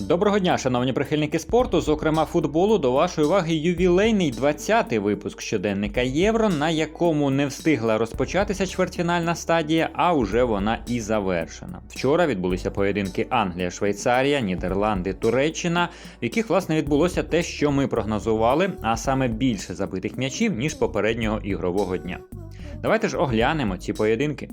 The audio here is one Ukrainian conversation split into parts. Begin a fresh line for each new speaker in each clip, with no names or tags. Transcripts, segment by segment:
Доброго дня, шановні прихильники спорту, зокрема футболу, до вашої уваги ювілейний 20-й випуск щоденника Євро, на якому не встигла розпочатися чвертьфінальна стадія, а уже вона і завершена. Вчора відбулися поєдинки Англія, Швейцарія, Нідерланди, Туреччина, в яких власне відбулося те, що ми прогнозували, а саме більше забитих м'ячів ніж попереднього ігрового дня. Давайте ж оглянемо ці поєдинки.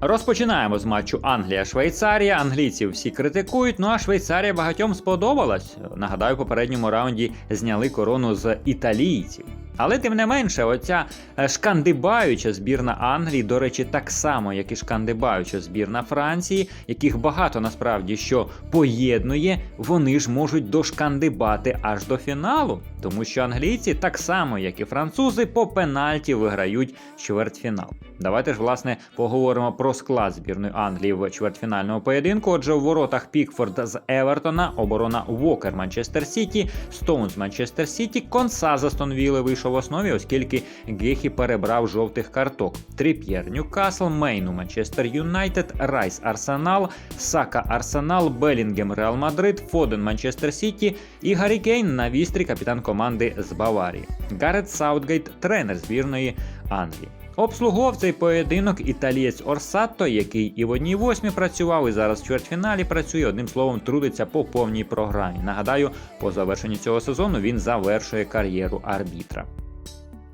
Розпочинаємо з матчу Англія-Швейцарія. Англійців всі критикують, ну а Швейцарія багатьом сподобалась. Нагадаю, в попередньому раунді зняли корону з італійців. Але тим не менше, оця е, шкандибаюча збірна Англії, до речі, так само, як і шкандибаюча збірна Франції, яких багато насправді що поєднує, вони ж можуть дошкандибати аж до фіналу. Тому що англійці, так само, як і французи, по пенальті виграють чвертьфінал. Давайте ж, власне, поговоримо про склад збірної Англії в чвертьфінальному поєдинку. Отже, у воротах Пікфорд з Евертона, оборона Вокер Манчестер Сіті, Стоунс Манчестер Сіті, Конса з Астон Вілли вийшов в основі, оскільки Гехі перебрав жовтих карток. Трип'єр Ньюкасл, Мейну Манчестер Юнайтед, Райс Арсенал, Сака Арсенал, Белінгем Реал Мадрид, Фоден Манчестер Сіті і Гаррі Кейн на вістрі капітан команди з Баварії. Гарет Саутгейт, тренер збірної Англії. Обслуговував цей поєдинок італієць Орсатто, який і в одній восьмі працював, і зараз в чвертьфіналі працює, одним словом, трудиться по повній програмі. Нагадаю, по завершенні цього сезону він завершує кар'єру арбітра.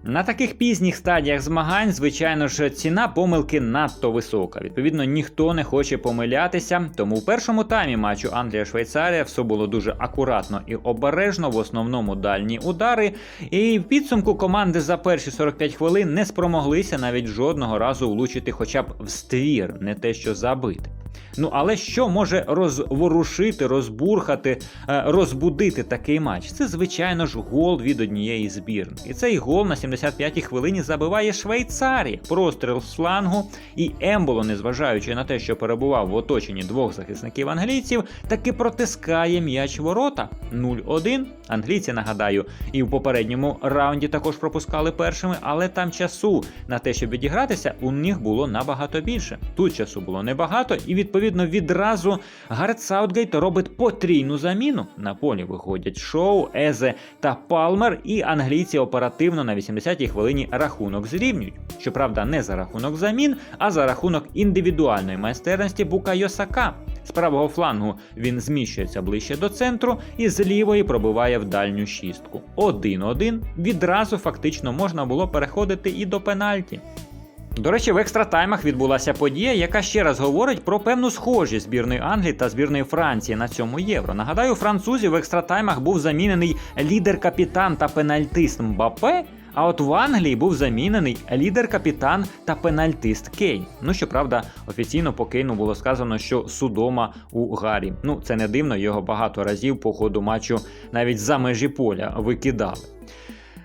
На таких пізніх стадіях змагань, звичайно ж, ціна помилки надто висока. Відповідно, ніхто не хоче помилятися. Тому в першому таймі матчу Англія-Швейцарія все було дуже акуратно і обережно, в основному дальні удари. І в підсумку команди за перші 45 хвилин не спромоглися навіть жодного разу влучити хоча б в ствір, не те що забити. Ну але що може розворушити, розбурхати, е, розбудити такий матч? Це, звичайно ж, гол від однієї збірної. І цей гол на 75-й хвилині забиває Швейцарія. Простріл з флангу. І Емболо, незважаючи на те, що перебував в оточенні двох захисників англійців, таки протискає м'яч ворота 0-1. Англійці, нагадаю, і в попередньому раунді також пропускали першими, але там часу на те, щоб відігратися, у них було набагато більше. Тут часу було небагато, і відповідно відразу Гарет Саутгейт робить потрійну заміну. На полі виходять шоу, Езе та Палмер, і англійці оперативно на 80-й хвилині рахунок зрівнюють. Щоправда, не за рахунок замін, а за рахунок індивідуальної майстерності Букайо Сака. З правого флангу він зміщується ближче до центру і з лівої пробиває в дальню шістку. 1-1 відразу фактично можна було переходити і до пенальті. До речі, в екстратаймах відбулася подія, яка ще раз говорить про певну схожість збірної Англії та збірної Франції на цьому євро. Нагадаю, французів в екстратаймах був замінений лідер-капітан та пенальтист Мбапе. А от в Англії був замінений лідер-капітан та пенальтист Кейн. Ну щоправда, офіційно по Кейну було сказано, що судома у Гарі. Ну це не дивно, його багато разів по ходу матчу навіть за межі поля викидали.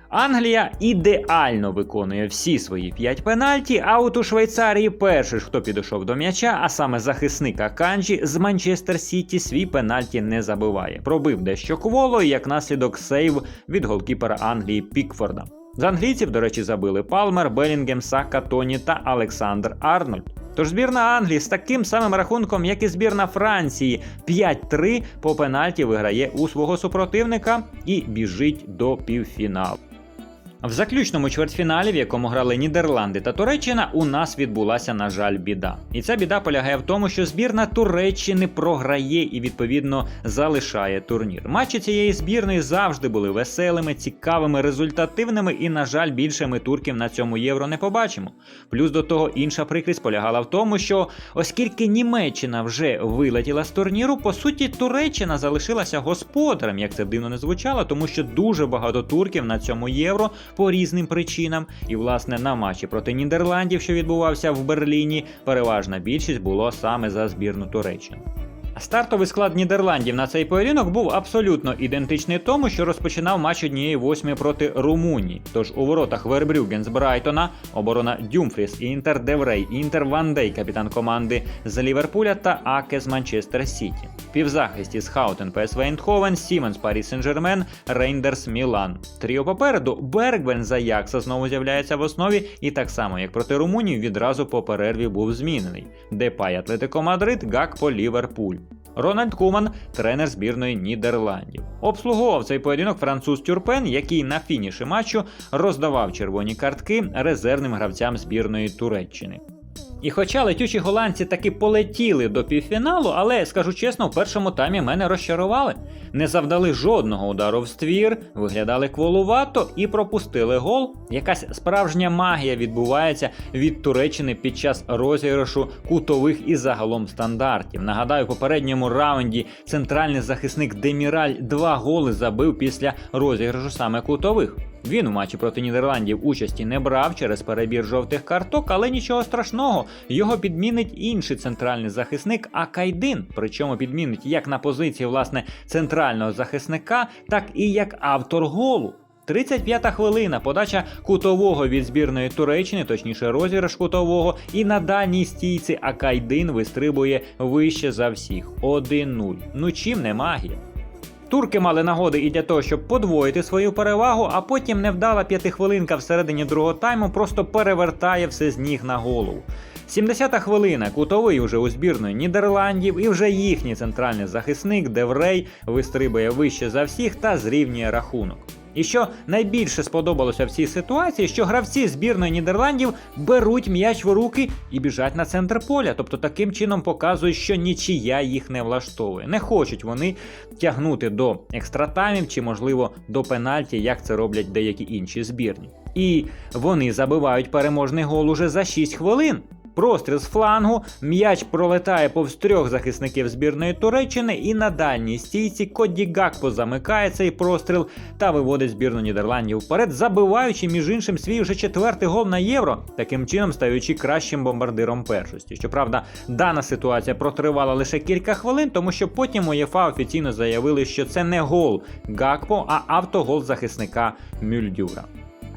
Англія ідеально виконує всі свої 5 пенальті, а от у Швейцарії перший, хто підійшов до м'яча, а саме захисник Аканджі з Манчестер Сіті свій пенальті не забиває. Пробив дещо кволо і як наслідок сейв від голкіпера Англії Пікфорда. З англійців, до речі, забили Палмер, Белінгем, Сака, Тоні та Олександр Арнольд. Тож збірна Англії з таким самим рахунком, як і збірна Франції, 5-3 по пенальті виграє у свого супротивника і біжить до півфіналу. В заключному чвертьфіналі, в якому грали Нідерланди та Туреччина, у нас відбулася, на жаль, біда. І ця біда полягає в тому, що збірна Туреччини програє і відповідно залишає турнір. Матчі цієї збірної завжди були веселими, цікавими, результативними, і, на жаль, більше ми турків на цьому євро не побачимо. Плюс до того інша прикрість полягала в тому, що оскільки Німеччина вже вилетіла з турніру, по суті, Туреччина залишилася господарем, як це дивно не звучало, тому що дуже багато турків на цьому євро по різним причинам. І, власне, на матчі проти Нідерландів, що відбувався в Берліні, переважна більшість було саме за збірну Туреччини. Стартовий склад Нідерландів на цей поєдинок був абсолютно ідентичний тому, що розпочинав матч однієї восьми проти Румунії. Тож у воротах Вербрюген з Брайтона, оборона Дюмфріс, Інтер Деврей, Інтер Вандей, капітан команди з Ліверпуля та Аке з Манчестер Сіті. Півзахисті з Хаутен ПСВ Ейндховен, Сіменс Парі Сен-Жермен, Рейндерс Мілан. Тріо попереду Бергвен з Аякса знову з'являється в основі, і так само як проти Румунії відразу по перерві був змінений. Депай Атлетико Мадрид, Гакпо Ліверпуль. Рональд Куман, тренер збірної Нідерландів. Обслуговував цей поєдинок француз Тюрпен, який на фініші матчу роздавав червоні картки резервним гравцям збірної Туреччини. І хоча летючі голландці таки полетіли до півфіналу, але скажу чесно, в першому таймі мене розчарували. Не завдали жодного удару в ствір, виглядали кволувато і пропустили гол. Якась справжня магія відбувається від Туреччини під час розіграшу кутових і загалом стандартів. Нагадаю, в попередньому раунді центральний захисник Деміраль два голи забив після розіграшу саме кутових. Він у матчі проти Нідерландів участі не брав через перебір жовтих карток, але нічого страшного. Його підмінить інший центральний захисник Акайдин. Причому підмінить як на позиції власне центрального захисника, так і як автор голу. 35-та хвилина, подача кутового від збірної Туреччини, точніше розіграш кутового, і на дальній стійці Акайдин вистрибує вище за всіх. 1-0. Ну чим не магія? Турки мали нагоди і для того, щоб подвоїти свою перевагу, а потім невдала п'ятихвилинка всередині другого тайму просто перевертає все з ніг на голову. 70-та хвилина, кутовий уже у збірної Нідерландів, і вже їхній центральний захисник Деврей вистрибує вище за всіх та зрівнює рахунок. І що найбільше сподобалося в цій ситуації, що гравці збірної Нідерландів беруть м'яч в руки і біжать на центр поля, тобто таким чином показують, що нічия їх не влаштовує. Не хочуть вони тягнути до екстратаймів чи, можливо, до пенальті, як це роблять деякі інші збірні. І вони забивають переможний гол уже за 6 хвилин. Простріл з флангу, м'яч пролетає повз трьох захисників збірної Туреччини, і на дальній стійці Коді Гакпо замикає цей простріл та виводить збірну Нідерландів вперед, забиваючи між іншим свій вже четвертий гол на євро, таким чином стаючи кращим бомбардиром першості. Щоправда, дана ситуація протривала лише кілька хвилин, тому що потім УЄФА офіційно заявили, що це не гол Гакпо, а автогол захисника Мюльдюра.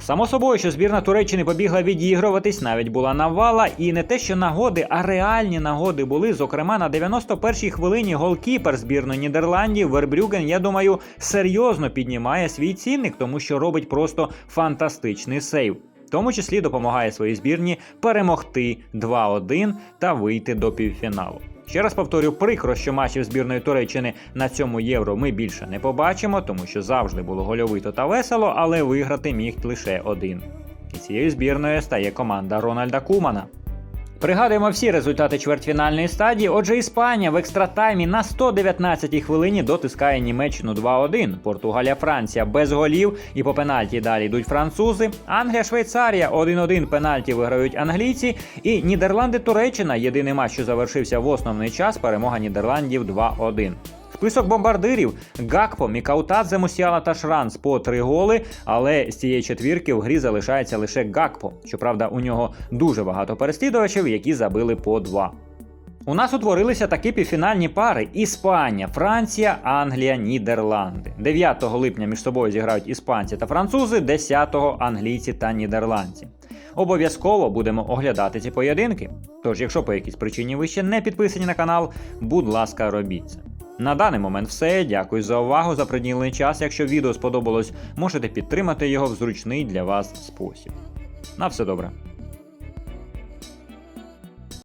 Само собою, що збірна Туреччини побігла відігруватись, навіть була навала, і не те, що нагоди, а реальні нагоди були. Зокрема, на 91-й хвилині голкіпер збірної Нідерландів Вербрюген, я думаю, серйозно піднімає свій цінник, тому що робить просто фантастичний сейв. В тому числі допомагає своїй збірні перемогти 2-1 та вийти до півфіналу. Ще раз повторю, прикро, що матчів збірної Туреччини на цьому євро ми більше не побачимо, тому що завжди було гольовито та весело, але виграти міг лише один. І цією збірною стає команда Рональда Кумана. Пригадуємо всі результати чвертьфінальної стадії. Отже, Іспанія в екстратаймі на 119-й хвилині дотискає Німеччину 2-1. Португалія, Франція без голів і по пенальті далі йдуть французи. Англія, Швейцарія 1-1 пенальті виграють англійці. І Нідерланди, Туреччина єдиний матч, що завершився в основний час. Перемога Нідерландів 2-1. Список бомбардирів Гакпо, Мікаутадзе, Мусіала та Шранц по три голи, але з цієї четвірки в грі залишається лише Гакпо. Щоправда, у нього дуже багато переслідувачів, які забили по два. У нас утворилися такі півфінальні пари: Іспанія, Франція, Англія, Нідерланди. 9 липня між собою зіграють іспанці та французи, 10-го англійці та нідерландці. Обов'язково будемо оглядати ці поєдинки. Тож, якщо по якійсь причині ви ще не підписані на канал, будь ласка, робіть це. На даний момент все. Дякую за увагу, за приділений час. Якщо відео сподобалось, можете підтримати його в зручний для вас спосіб. На все добре.